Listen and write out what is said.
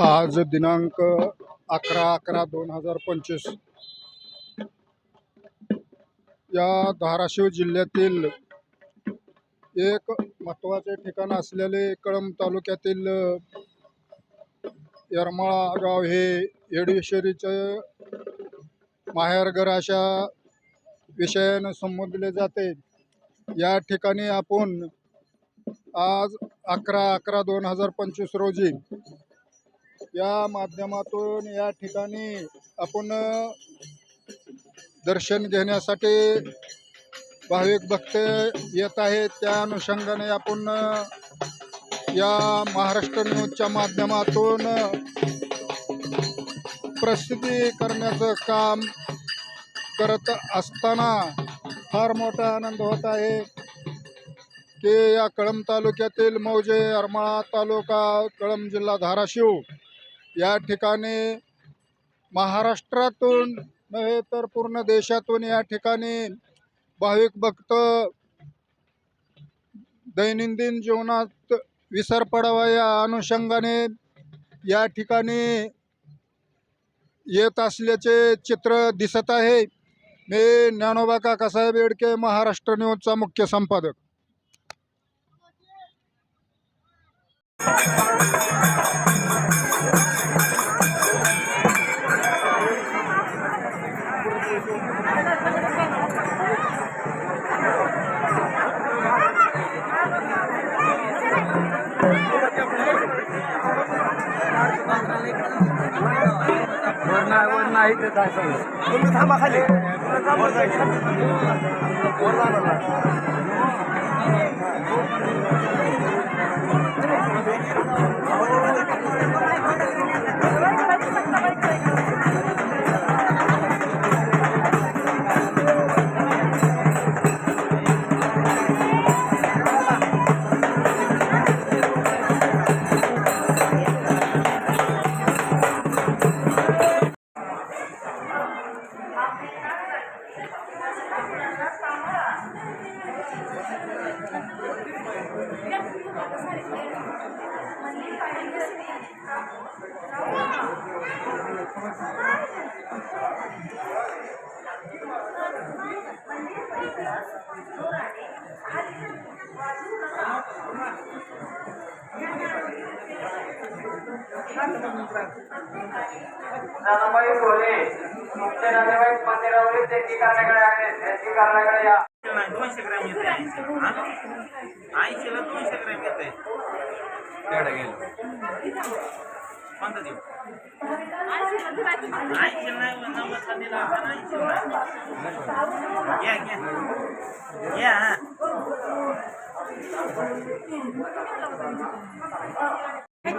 आज दिनांक अकरा अकरा दोन हजार पंचवीस. या धाराशिव जिल्ह्यातील एक महत्त्वाचे ठिकाण असलेले कळंब तालुक्यातील येरमाळा गाव हे येडेश्वरीचं माहेरघर अशा विषयानं संबोधले जाते. या ठिकाणी आपण आज अकरा अकरा दोन हजार पंचवीस रोजी या माध्यमातून या ठिकाणी आपण दर्शन घेण्यासाठी भाविक भक्त येत आहेत. त्या अनुषंगाने आपण या महाराष्ट्र न्यूजच्या माध्यमातून प्रसिद्धी करण्याचं काम करत असताना फार मोठा आनंद होत आहे की या कळंब तालुक्यातील मौजे अरमाळा तालुका कळंब जिल्हा धाराशिव या ठिकाणी महाराष्ट्रातून नव्हे तर पूर्ण देशातून या ठिकाणी भाविक भक्त दैनंदिन जीवनात विसर पडावा या अनुषंगाने या ठिकाणी येत असल्याचे चित्र दिसत आहे. मी ज्ञानोबा काकासाहेब येडके महाराष्ट्र न्यूजचा मुख्य संपादक. तुम्ही थांबा खाली. जोराने आधी बाजू नका नानाबाई बोले तुमचे नातेवाईक मंदिरावरील देणगी करण्याकडे आहे देणगी करण्याकडे या. नाही दोनशे ग्रॅम येते. ऐंशीला दोनशे ग्रॅम येते. कोणता देऊ? ऐंशी नाही नव्वदचा दिला. आपण ऐंशी घ्या घ्या घ्या はい。